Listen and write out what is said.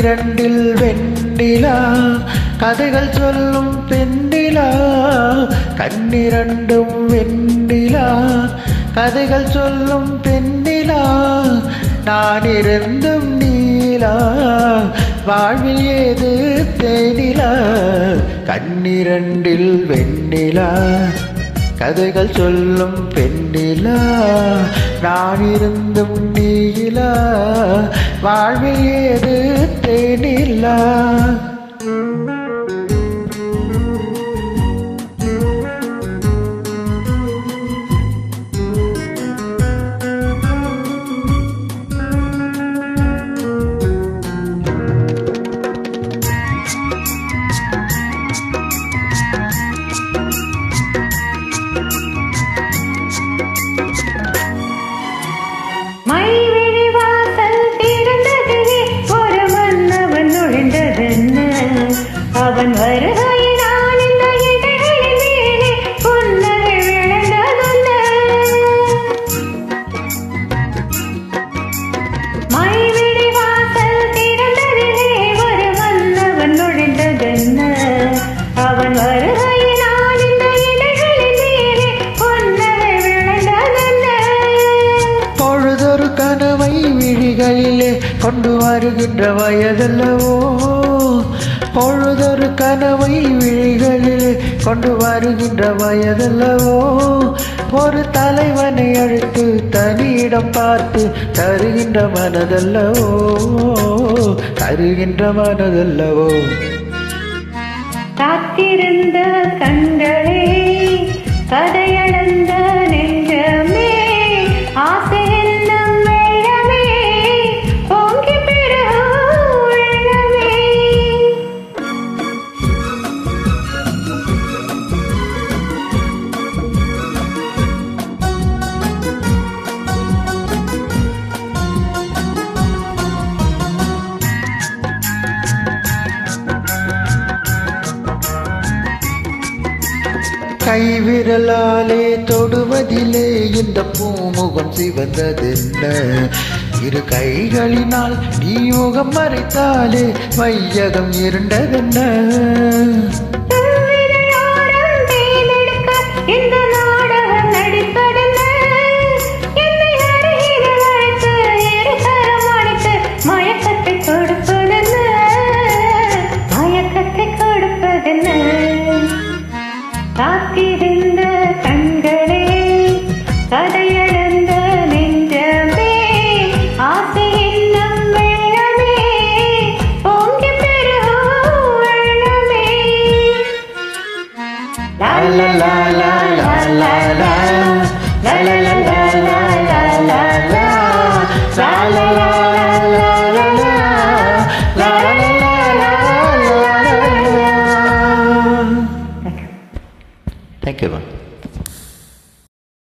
இரண்டில் வெண்டிலா கதைகள் சொல்லும் பெண்ணிலா கண்ணிரண்டும் வெண்டிலா கதைகள் சொல்லும் பெண்ணிலா நான் இருந்தும் நீலா வாழ்வில் ஏது தேனிலா கண்ணிரண்டில் வெண்ணிலா கதைகள் சொல்லும் பெண்ணிலா நான் இருந்தும் நீலா வாழ்வில் ஏது தேனிலா மாறுகின்ற வயதல்லவோ பொழுதொரு கனவை விழிகளில் கொண்டு வருகின்ற வயதல்லவோ ஒரு தலைவனை அழைத்து தனியிடம் பார்த்து தருகின்ற மனதல்லவோ தருகின்ற மனதல்லவோ. காத்திருந்த கண்களே கதையளந்த கைவிரலாலே தொடுவதிலே இந்த பூமுகம் சிவந்ததென்ன? இரு கைகளினால் நீ முகம் மறைத்தாலே வையகம் இருண்டதென்ன? தடையை